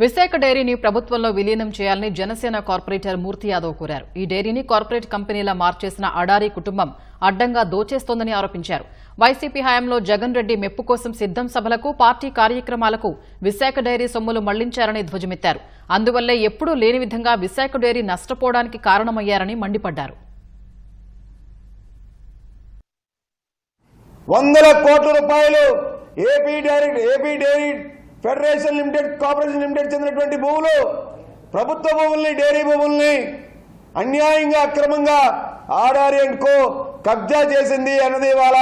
విశాఖ డైరీని ప్రభుత్వంలో విలీనం చేయాలని జనసేన కార్పొరేటర్ మూర్తి యాదవ్ కోరారు. ఈ డైరీని కార్పొరేట్ కంపెనీలా మార్చేసిన అడారీ కుటుంబం అడ్డంగా దోచేస్తోందని ఆరోపించారు. వైసీపీ హయాంలో జగన్ రెడ్డి మెప్పు కోసం సిద్దం సభలకు పార్టీ కార్యక్రమాలకు విశాఖ డైరీ సొమ్ములు మళ్ళించారని ధ్వజమెత్తారు. అందువల్లే ఎప్పుడూ లేని విధంగా విశాఖ డైరీ నష్టపోవడానికి కారణమయ్యారని మండిపడ్డారు. వందల కోట్ల రూపాయలు AP dairy AP dairy federation limited corporation limited చెందినటువంటి భూములు ప్రభుత్వ భూముల్ని డైరీ భూముల్ని అన్యాయంగా అక్రమంగా ఆడారి అండ్ కో కబ్జా చేసింది అన్నది ఇవాళ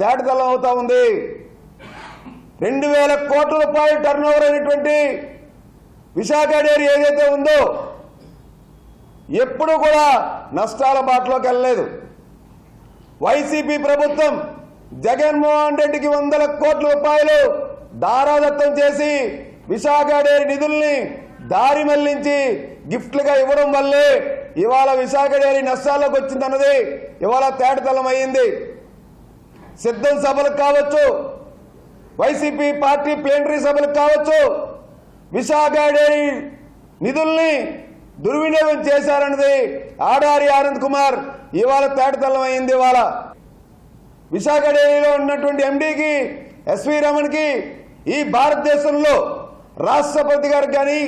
తేటతలం అవుతా ఉంది. రెండు వేల కోట్ల రూపాయలు టర్న్ ఓవర్ అయినటువంటి విశాఖ డైరీ ఏదైతే ఉందో ఎప్పుడు కూడా నష్టాల బాటలోకి వెళ్ళలేదు. వైసీపీ ప్రభుత్వం జగన్మోహన్ రెడ్డికి వందల కోట్ల రూపాయలు దారాదత్తం చేసి విశాఖ డైరీ నిధుల్ని దారి మళ్ళించి గిఫ్ట్లుగా ఇవ్వడం వల్లే ఇవాళ విశాఖ డైరీ నష్టాల్లోకి వచ్చిందన్నది ఇవాళ తేటతలం అయింది సిద్ధం సభలకు కావచ్చు వైసీపీ పార్టీ ప్లేనరీ సభలకు కావచ్చు విశాఖ డైరీ నిధుల్ని దుర్వినియోగం చేశారన్నది ఆడారి ఆనంద్ కుమార్ ఇవాళ తేటతలం అయింది ఇవాళ. విశాఖ డైరీలో ఉన్నటువంటి ఎండీకి ఎస్వి రమణ్కి ఈ భారతదేశంలో రాష్ట్రపతి గారికి కానీ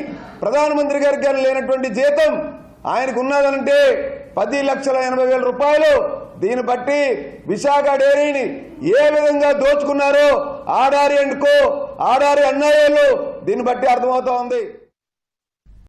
ప్రధానమంత్రి గారికి కానీ లేనటువంటి జీతం ఆయనకు ఉన్నదంటే పది లక్షల ఎనభై వేల రూపాయలు. దీన్ని బట్టి విశాఖ డైరీని ఏ విధంగా దోచుకున్నారో ఆడారి అండ్ కో ఆడారి అన్నయ్యలు దీన్ని బట్టి అర్థమవుతా ఉంది.